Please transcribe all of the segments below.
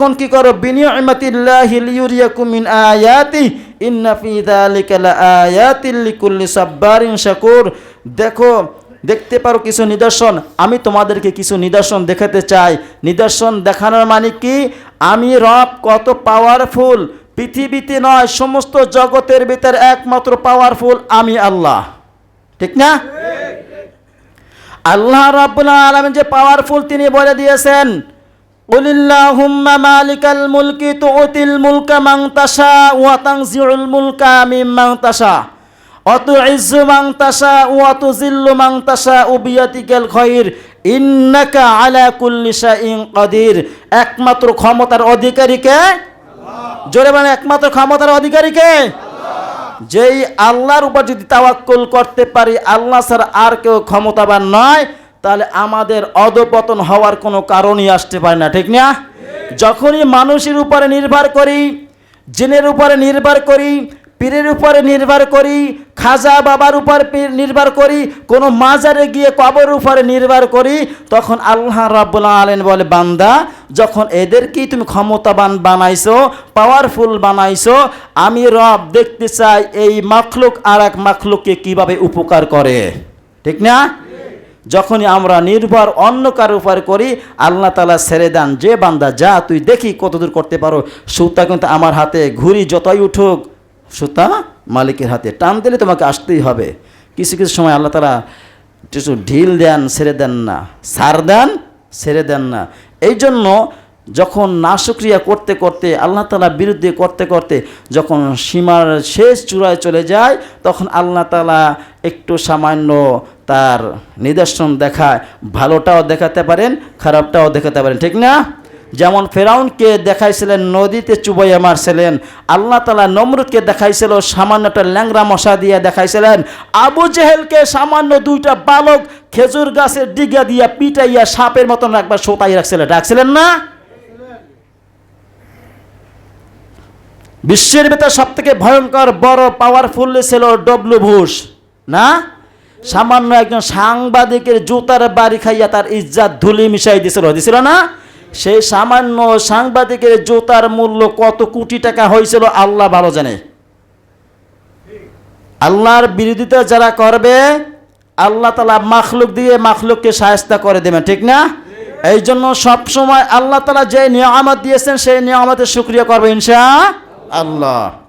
তখন কি করো? বিনিয়মাতিল্লাহি লিয়ুরিয়াকুম মিন আয়াতি ইন্না ফি যালিকা লাআয়াতিল লিকুল্লি সাব্বারিন শাকুর। দেখো দেখতে পারো কিছু নিদর্শন। আমি তোমাদেরকে কিছু নিদর্শন দেখাতে চাই। নিদর্শন দেখানোর মানে কি? আমি রব কত পাওয়ারফুল পৃথিবীতে নয় সমস্ত জগতের ভিতর একমাত্র পাওয়ারফুল আমি আল্লাহ। ঠিক না? আল্লাহ রাব্বুল আলামিন যে পাওয়ারফুল তিনি বলে দিয়েছেন। মালিকাল মুলকি তুউতিল মুলকা মান তাশা ওয়া তানজিউল মুলকা মিম্মান তাশা অতুইজ্জু মান তাশা ওয়া তুযিল্লু মান তাশা বিয়াদিকাল খায়র ইন্নাকা আলা কুল্লি শাইইন কাদির একমাত্র ক্ষমতার অধিকারীকে জোরে মানে একমাত্র ক্ষমতার অধিকারীকে যেই আল্লাহর উপর যদি তাওয়াক্কুল করতে পারি আল্লাহ স্যার আর কেউ ক্ষমতাবান নয়। তাহলে আমাদের অধপতন হওয়ার কোনো কারণই আসতে পারে না, ঠিক না? যখনই মানুষের উপরে নির্ভর করি, জিনের উপরে নির্ভর করি, পীরের উপরে নির্ভর করি, খাজা বাবার উপর পীর নির্ভর করি, কোনো মাজারে গিয়ে কবর উপরে নির্ভর করি, তখন আল্লাহ রাব্বুল আলেন বলে, বান্দা, যখন এদেরকেই তুমি ক্ষমতাবান বানাইছো পাওয়ারফুল বানাইছো, আমি রব দেখতে চাই এই মাখলুক আর এক মাখলুককে কীভাবে উপকার করে, ঠিক না? যখনই আমরা নির্ভর অন্য কারও উপর করি, আল্লাহ তালা ছেড়ে দেন, যে বান্দা, যা, তুই দেখি কতদূর করতে পারো। সুতা কিন্তু আমার হাতে ঘুরি যতই উঠুক, সুতা মালিকের হাতে। টান দিলে তোমাকে আসতেই হবে। কিছু কিছু সময় আল্লাহ তালা কিছু ঢিল দেন, ছেড়ে দেন না। সার দেন, ছেড়ে দেন না। এই জন্য যখন নাশক্রিয়া করতে করতে, আল্লাহ তালা বিরুদ্ধে করতে করতে যখন সীমার শেষ চূড়ায় চলে যায়, তখন আল্লাহ তালা একটু সামান্য তার নিদর্শন দেখায়, ভালোটাও দেখাতে পারেন, খারাপটাও দেখাতে পারেন, ঠিক না? যেমন ফেরাউনকে দেখাইছিলেন, নদীতে চুবাইয়া মারছিলেন, আল্লাহ তালা নমরুদকে দেখাইছিল সামান্য একটা ল্যাংরা মশা দিয়ে দেখাইছিলেন, আবু জেহেলকে সামান্য দুইটা বালক খেজুর গাছের ডিগা দিয়া পিটাইয়া সাপের মতন একবার সোতাই রাখছিলেন রাখছিলেন না? বিশ্বের ভেতর সব থেকে ভয়ঙ্কর, বড় পাওয়ারফুল ছিল ডব্লু বুশ, না? সামান্য একজন সাংবাদিকের জুতার বাড়ি খাইয়া তার ইজ্জাত ধুলি মিশাই দিছিল দিছিল না? সেই সামান্য সাংবাদিকের জুতার মূল্য কত কোটি টাকা হয়েছিল, আল্লাহ ভালো জানে। আল্লাহর বিরোধিতা যারা করবে, আল্লাহ তালা মাখলুক দিয়ে মাখলুককে সায়স্তা করে দেবেন, ঠিক না? এই জন্য সবসময় আল্লাহ তালা যে নিয়ামত দিয়েছেন, সেই নিয়ামতের শুক্রিয়া করবে ইনশা আল্লাহ।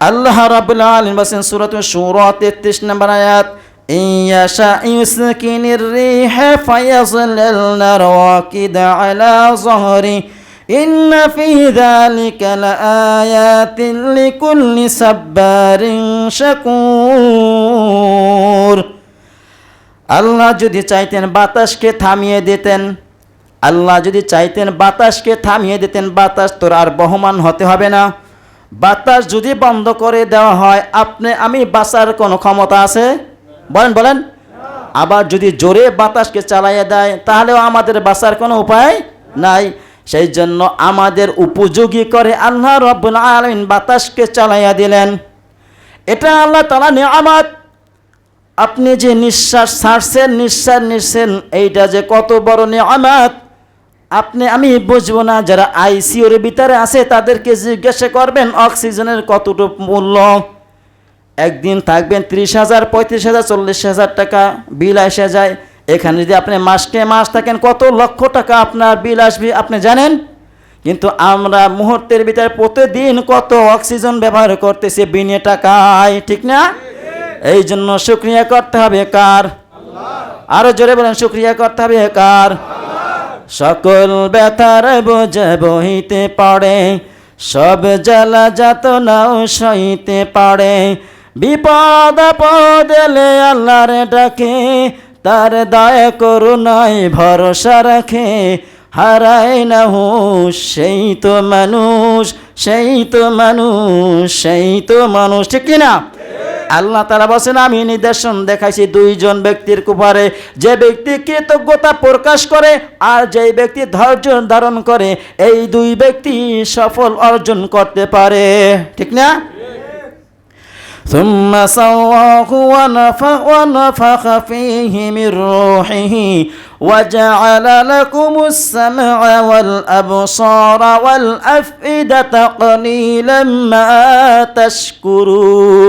আল্লাহ রাব্বুল আলামিন বলেন সূরা শুরা 33 নম্বর আয়াত ইয়াশা ইউসকিনির রিহ ফায়াযলালনা রাকিদ আলা যহরি إن في ذلك لآيات لكل صبار شكور আল্লাহ যদি চাইতেন বাতাসকে থামিয়ে দিতেন আল্লাহ যদি চাইতেন বাতাসকে থামিয়ে দিতেন বাতাস তোর আর বহমান হতে হবে না বাতাস যদি বন্ধ করে দেওয়া হয়, আপনি, আমি বাঁচার কোনো ক্ষমতা আছে? বলেন বলেন। আবার যদি জোরে বাতাসকে চালাইয়ে দেয়, তাহলেও আমাদের বাঁচার কোনো উপায় নাই। সেই জন্য আমাদের উপযোগী করে আল্লাহ রব্বুল আলমিন বাতাসকে চালাইয়া দিলেন। এটা আল্লাহ তালা নিয়ামত। আপনি যে নিঃশ্বাস ছাড়ছেন, নিঃশ্বাস নিচ্ছেন, এইটা যে কত বড় নিয়ামত। আপনি, আমি বুঝব না যারা আইসিওর ভিতরে আছে, তাদেরকে জিজ্ঞাসা করবেন অক্সিজেনের কতটুকু মূল্য। একদিন থাকবেন ত্রিশ হাজার, পঁয়ত্রিশ হাজার, চল্লিশ হাজার টাকা বিল এসে যায়। এখানে যদি আপনি মাসকে মাস থাকেন, কত লক্ষ টাকা আপনার বিল আসবে, আপনি জানেন? কিন্তু আমরা মুহূর্তের ভিতরে প্রতিদিন কত অক্সিজেন ব্যবহার করতেছি বিনে টাকায়, ঠিক না? এই জন্য শুক্রিয়া করতে হবে কার? আরও জোরে বলেন, শুক্রিয়া করতে হবে কার? সকল ব্যথার বোঝে বহিতে পারে সব জ্বালা যাত নাও সইতে পারে। বিপদ আপদ এলে আল্লাহর ডাকে, তার দয়া করুণায় ভরসা রাখে। হারায় না হুঁশ সেই তো মানুষ, সেই তো মানুষ, সেই তো মানুষ, ঠিক কি না আল্লাহ তারা বলছেন আমি নিদর্শন দেখাইছি দুইজন ব্যক্তির কুপারে। যে ব্যক্তি কৃতজ্ঞতা প্রকাশ করে আর যে ব্যক্তি ধৈর্য ধারণ করে এই দুই ব্যক্তি সফল অর্জন করতে পারে। ঠিক না? ثم سواه ونفخ, ونفخ فيه من روحه وجعل لكم السمع والأبصار والأفئدة قليلا ما تشكرون